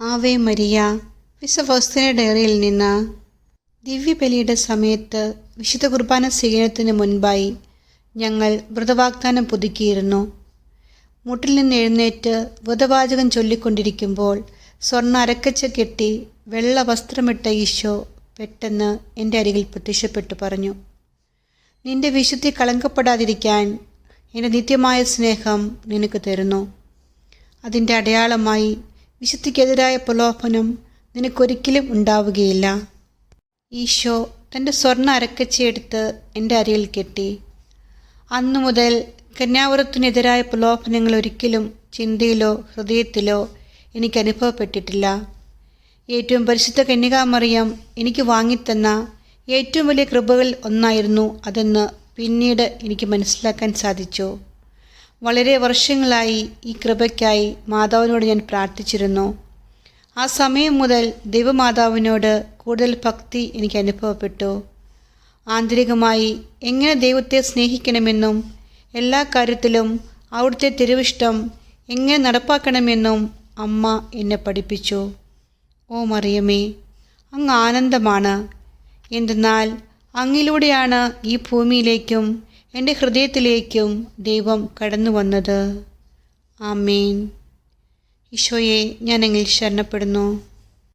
Ave Maria വിശ്വഫസ്തിന ഡയറിയിൽ നിന്ന്. ദിവ്യബലിയുടെ സമയത്ത് വിശുദ്ധ കുർബാന സ്വീകരണത്തിന് മുൻപായി ഞങ്ങൾ വ്രതവാഗ്ദാനം പുതുക്കിയിരുന്നു. മുട്ടിൽ നിന്ന് എഴുന്നേറ്റ് വ്രതവാചകം ചൊല്ലിക്കൊണ്ടിരിക്കുമ്പോൾ സ്വർണ അരക്കച്ച കെട്ടി വെള്ള വസ്ത്രമിട്ട ഈശോ പെട്ടെന്ന് എന്റെ അരികിൽ പ്രത്യക്ഷപ്പെട്ടു പറഞ്ഞു നിന്റെ വിശുദ്ധി കളങ്കപ്പെടാതിരിക്കാൻ എന്റെ നിത്യമായ സ്നേഹം നിനക്ക് തരുന്നു. അതിന്റെ അടയാളമായി വിശുദ്ധിക്കെതിരായ പ്രലോഭനം നിനക്കൊരിക്കലും ഉണ്ടാവുകയില്ല. ഈശോ തന്റെ സ്വർണ അരക്കച്ചയെടുത്ത് എന്റെ അരയിൽ കെട്ടി. അന്നു മുതൽ കന്യാവൃത്തിനെതിരായ പ്രലോഭനങ്ങൾ ഒരിക്കലും ചിന്തയിലോ ഹൃദയത്തിലോ എനിക്ക് അനുഭവപ്പെട്ടിട്ടില്ല. ഏറ്റവും പരിശുദ്ധ കന്യകാമറിയം എനിക്ക് വാങ്ങിത്തന്ന ഏറ്റവും വലിയ കൃപകളിൽ ഒന്നായിരുന്നു അതെന്ന് പിന്നീട് എനിക്ക് മനസ്സിലാക്കാൻ സാധിച്ചു. വളരെ വർഷങ്ങളായി ഈ കൃപയ്ക്കായി മാതാവിനോട് ഞാൻ പ്രാർത്ഥിച്ചിരുന്നു. ആ സമയം മുതൽ ദൈവമാതാവിനോട് കൂടുതൽ ഭക്തി എനിക്ക് അനുഭവപ്പെട്ടു. ആന്തരികമായി എങ്ങനെ ദൈവത്തെ സ്നേഹിക്കണമെന്നും എല്ലാ കാര്യത്തിലും അവിടുത്തെ തിരുവിഷ്ടം എങ്ങനെ നടപ്പാക്കണമെന്നും അമ്മ എന്നെ പഠിപ്പിച്ചു. ഓ മറിയമേ അങ്ങ് ആനന്ദമാണ്. എന്തെന്നാൽ അങ്ങിലൂടെയാണ് ഈ ഭൂമിയിലേക്കും എന്റെ ഹൃദയത്തിലേക്കും ദൈവം കടന്നു വന്നത്. ആമേൻ. ഈശോയെ ഞാനെങ്കിൽ ശരണപ്പെടുന്നു.